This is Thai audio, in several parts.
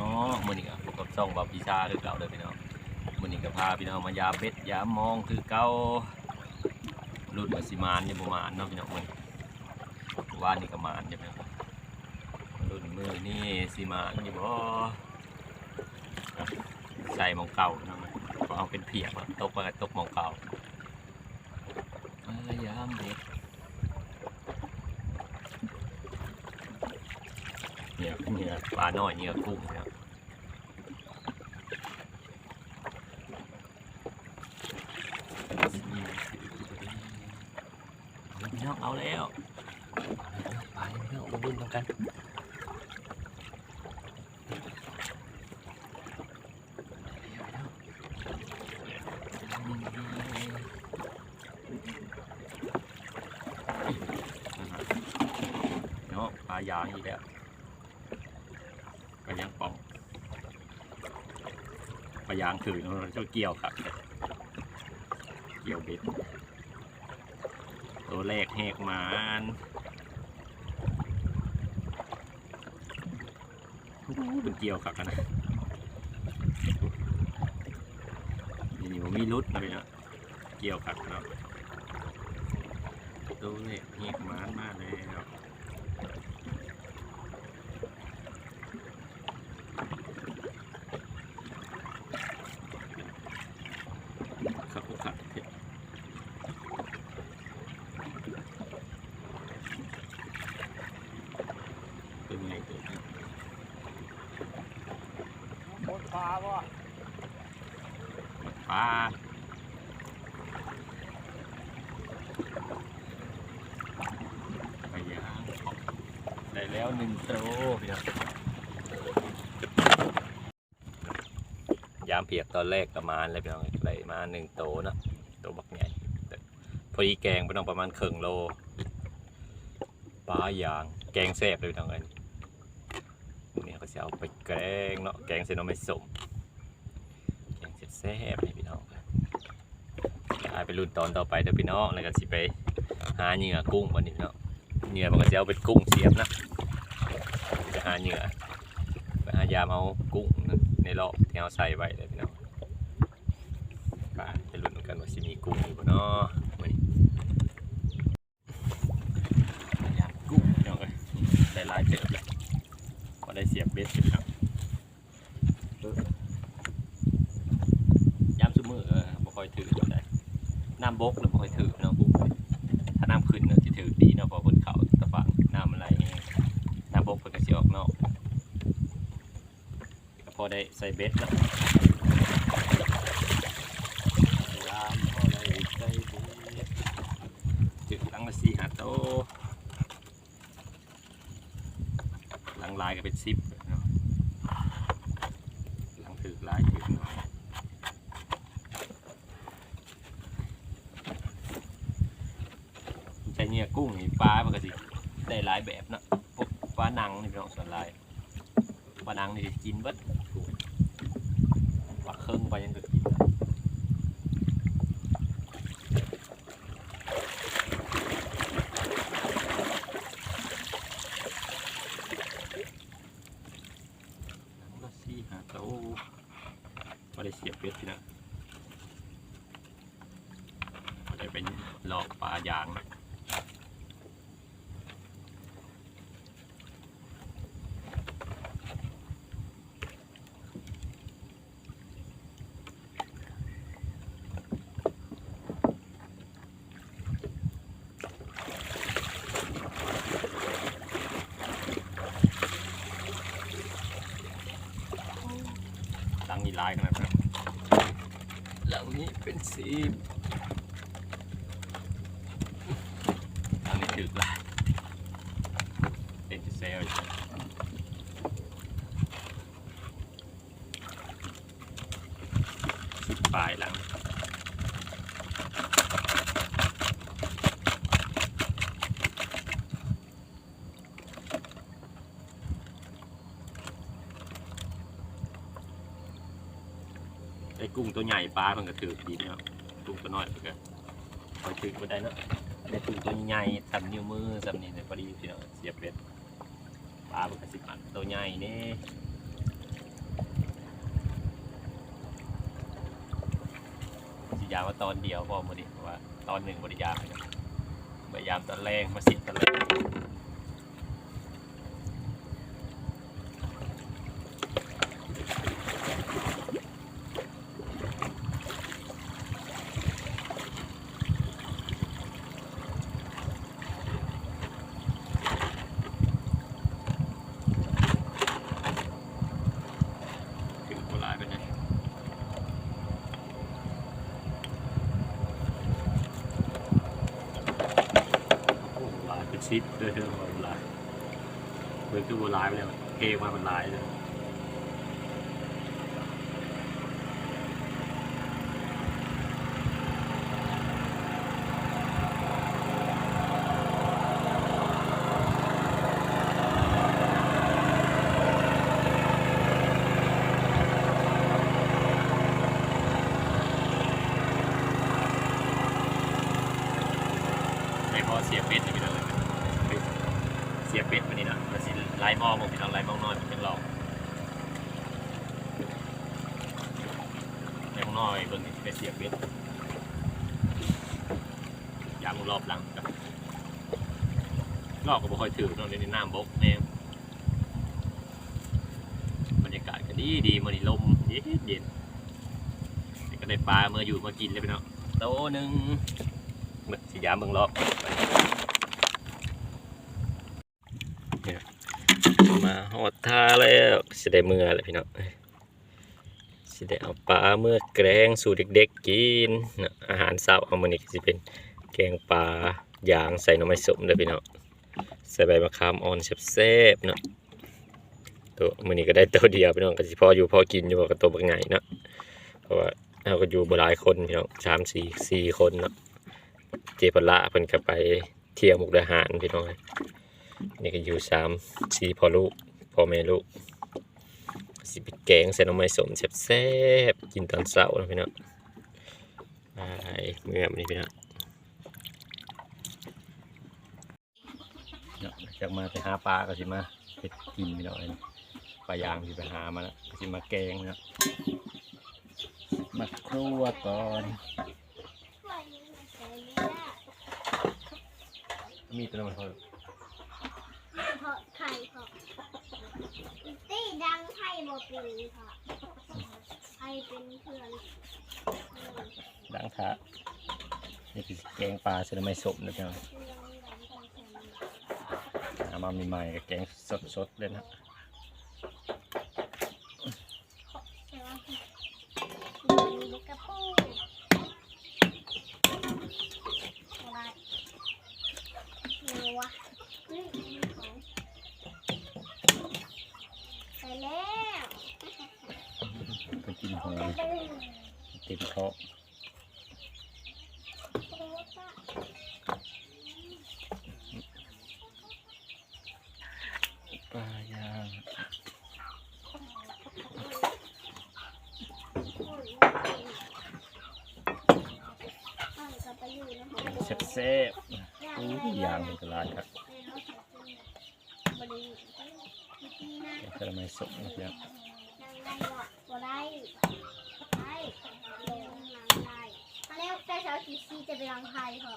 น้องมื้อนี้ก็พบกับช่องบาปีชาคือเก่าเด้อพี่น้องมือนี้ก็พาพี่น้องมายาเป็ดยามองคือเก่ารุ่นว่าสิมานอย่าบ่มานเนาะพี่น้องมือนี้วานี่ก็มานอย่าพี่น้องรุ่นมือนี้สิมานอยู่บ่ใส่มองเก่าเนาะก็เอาเป็นเพียกตกไปก็ตกมองเก่าอยยามเด็กเนี่ยเนี่ยปลาน้อยเนี่ยกุ้งเนี่ยเอาพี่น้องเอาแล้วไปพี่น้องมาบุญทำกันเนาะปลายางอีกแล้วก็ยังป่องปลายางถือเราเจ้าเกี่ยวครับ เกี่ยวเบ็ดตัวแรกแหกหมานโอ้โเป็นเกี่ยวครับนะนี่นี่มีรุดนะพี่เนาะเกี่ยวครับเนาะตัวแรกแหกหมานมาแล้ว ครับครับเผ็ดเป็นไงตัวนี้ หมด ปลาบ่ปลาไปยางได้แล้วหนึ่งโตพี่น้องยามเพียกตอนแรกก็มาแล้วพี่น้องได้มาหนึ่งโตนะโตบักใหญ่พอดีแกงไปน้องประมาณครึ่งโลปลาย่างแกงแซ่บเลยพี่น้องอ้ยนี่ เขาจะเอาไปแกงเนาะแกงเส้นนมไม่สมแกงแซ่บๆให้พี่น้องครับไปรุ่นตอนต่อไปเด้อพี่น้องแล้วก็สิไปหาเหยื่อกุ้งวันนี้เนาะเหยื่อมันก็จะเอาเป็นกุ้งเสียบนะไปหาเหยื่อไปหายามเอากุ้งในรอบที่เราใส่ไว้เลยพี่น้องไปไปรุ่นกันว่าสิมีกุ้งอยู่บ่เนาะมื้อนี้ยามกุ้งพี่น้องเอ้ยได้หลายเติบเลย ก็ได้เสียบเบ็ดพี่น้องย้ำซุมือเออบ่ค่อยถือบ่ได้น้ำบกน่ะบ่ค่อยถือเนาะปุ๊บถ้าน้ำขึ้นน่ะสิถือดีเนาะเพราะบนเขาตะฟังน้ำมันไหลเองน้ำบกเพิ่นก็สิออกนอกก็พอได้ใส่เบ็ดเนาะยามพอได้ใส่เบ็ดถือหลังละ4 5โตวหลังลายก็เป็น10เนาะหลังถือลายถือเนาะใช้เนี่ยกุ้งนี่ปลามันก็สิได้หลายแบบเนาะพวกปลาหนังนี่พี่น้องส่วนหลายปลาหนังนี่กินเบิดปลาเครื่องปลายังก็กินนังละสี่ห้าโตวพ อได้เสียบเป็ดพี่นะได้เป็นลอกปลายางหลังนี้ลายขนาดนั้น นี้เป็นสีหลังนี้ดึกละเป็นจะเซลสิบปลายหลัง กุ้งตัวใหญ่ปลามันก็ถือดีเนาะกุ้งตัวน้อยมันก็คอยถือมาได้เนาะได้กุ้งตัวใหญ่สำนิ้วมือสำนิ้วเนี่ยพอดีพี่เสียบเบ็ดปลามันกสิบันตัวใหญ่เนี่สิยาว่าตอนเดียวพอมาดิว่าตอนหนึ่งบริยาพยายามตอนแรงมาสิบตอนแรง ลายเป็นชิปเลยมันลายเหมือนคือโบราณไปเลยเกมมามันลายเลยในพอเสียเป็ดจะเป็นอะไร เสียเป็ดวันนี้นะแล้วสิไล่มองมองพี่น้องไล่มองน้อยเป็นหลอกไล่มองน้อยเบิ่งนี่สิไปเสียเป็ดยางรอบหลังกับรอบก็บ่ค่อยถือนอนในน้ำบกแน่บรรยากาศก็ดีดีมันนี่ลมเย็นเย็นก็ได้ปลาเมื่ออยู่มากินเลยพี่น้องโตหนึ่งเมื่อสิยามเบิ่งรอบ มาหอดท่าแล้วสิได้เมื่อแล้วพี่น้องสิได้เอาปลาเมื่อแกงสู่เด็กๆกินอาหารเช้าเอามื้อนี้ก็สิเป็นแกงปลาย่างใส่หน่อไม้ส้มเด้อพี่น้องใส่ใบมะขามอ่อนแซ่บๆเนาะตัวมื้อนี้ก็ได้ตัวเดียวพี่น้องก็สิพออยู่พอกินอยู่กับตัวบักใหญ่เนาะเพราะว่าเราก็อยู่บ่หลายคนพี่น้องสามสี่สี่คนเนาะเจพละเพิ่นก็ไปเที่ยวมุกดาหารพี่น้อง นี่ก็อยู่สามสี่พอลูกพอแม่ลูกสิไปแกงใส่น้ำไม้สมแซ่บๆกินตอนเช้านะพี่น้องไปเมื่อวันนี้พี่น้องเนาะจากมาไปหาปลาก็สิมาไปกินพี่น้องปลายางสิไปหามาแล้วก็สิมาแกงเนาะมาครัวก่อนมีตัวมันพอเพราะไข่เพราะอี ตี้ดังไข่บ่เป็นค่ะไข่เป็นเพื่อนดังค่ะนี่คือแกงปลาเสนอไม่สมนะพี่น้องหามาใหม่ๆกับแกงสดๆเลยนะแต่ว่ามีลูกกระปูอะไรเนื้อวะเฮ้ยมีของไปแล้ว ไป กินหอยเติดท้องปลายางแซ่บๆอู้ยย่างเป็นกระลาครับแกระไม่สมนะพี่น้องนั่งได้บ่บ่ได้ได้เร็วนั่งได้มาเร็วแต่เช้าสี ซีจะไปรังไทยเหรอ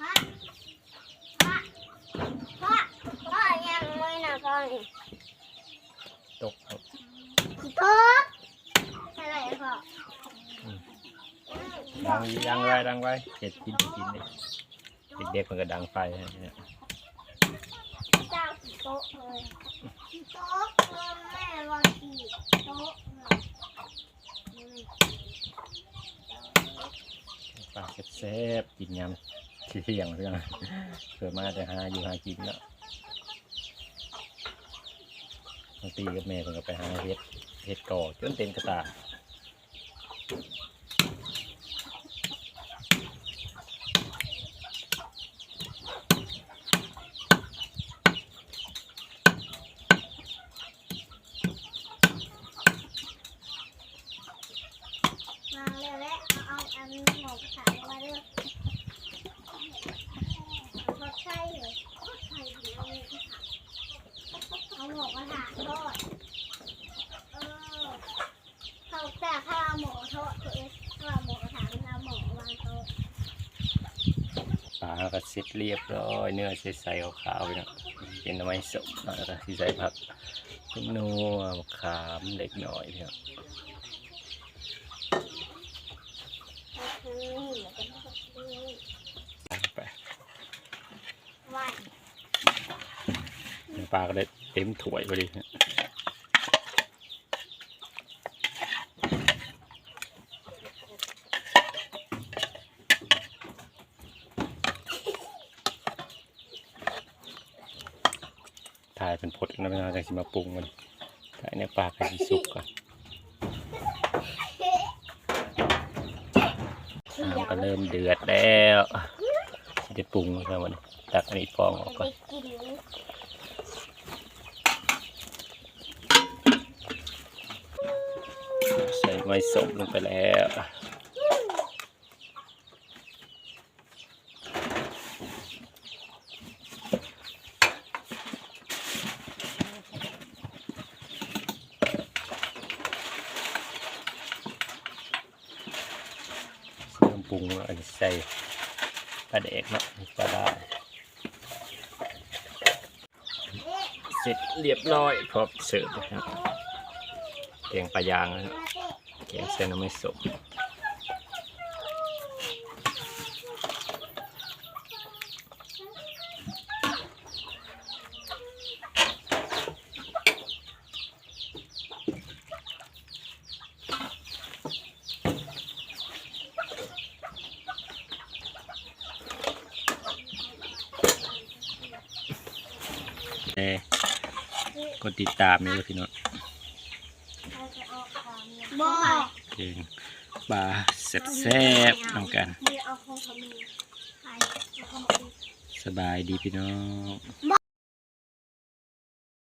ฮะฮะฮะพ่อยังไม่นะพ่อนี่ตกครับทุกอะไรพ่อดังดังไว้ดังไว้เห็ดกินกินเดิเด็กๆมันก็ดังไฟเนี่ยเจ้ากี่โต๊ะเลยโต๊ะเออแม่ว่ากี่โต๊ะเลย ปลาแซ่บๆกินยำเที่ยงเพื่อนเกิดมาแต่หาอยู่หากินเนาะบางทีกับแม่ผมก็ไปหาเห็ดเห็ดก่อจนเต็มกระตา เสร็จเรียบร้อยเนื้อใสๆขาวๆไปเนาะเป็นน้ำไม้สมเนาะแล้วก็ที่ใส่ผักพริกนัวมะขามเล็กน้อยพี่น้องไปวันน้ำปลาก็ได้เต็มถ้วยพอดีเนี่ย ถ่ายเป็นพดนะพี่น้องจังสิมาปรุงมันถ่ายเนี่ยปลากระสิสุกก่อนน้ำก็เริ่มเดือดแล้วสิได้ปรุงแล้วมันตักอันนี้ฟองออกก่อนไปกินใส่ไม้สมลงไปแล้ว เครื่องปรุงอันนี้ใส่ ปลาแดกเนาะปลาได้เสร็จเรียบร้อยพร้อมเสิร์ฟนะครับเกียงปลายางนะครับเกียงเส้นน้ำไม่สุกเอ้ กดติดตามนี่เลยพี่น้องบอกเพลงปลาแซ่บๆนำกันมือเอาของเขามีใครเอาของเขามีสบายดีพี่น้อง บ